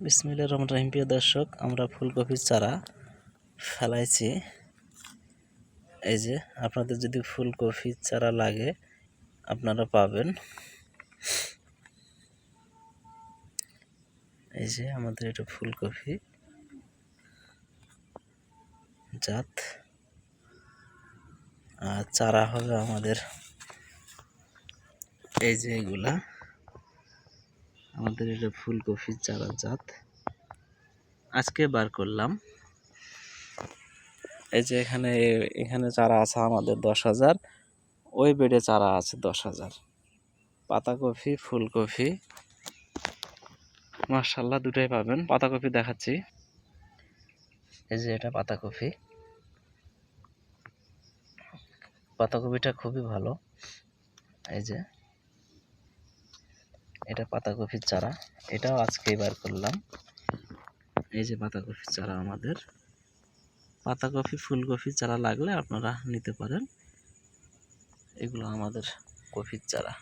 বিসমিল্লা রহমান রহিম। প্রিয় দর্শক, আমরা ফুলকপির চারা ফেলাইছি। এই যে, আপনাদের যদি ফুলকপির চারা লাগে, আপনারা পাবেন। এই যে, আমাদের এটা ফুলকপি জাত। আর চারা হবে আমাদের, এই যে এগুলা। আমাদের এটা ফুলকপির চারা জাত। আজকে বার করলাম। এই যে এখানে এখানে চারা আছে আমাদের দশ হাজার, ওই বেডে চারা আছে দশ হাজার। পাতাকপি, ফুলকপি মার্শাল্লাহ দুটাই পাবেন। পাতাকপি দেখাচ্ছি। এই যে এটা পাতাকপি। পাতাকপিটা খুবই ভালো। এই যে এটা পাতাকপির চারা। এটাও আজকেই বার করলাম। এই যে পাতাকপির চারা আমাদের। পাতাকপি ফুলকপির চারা লাগলে আপনারা নিতে পারেন। এগুলো আমাদের কপির চারা।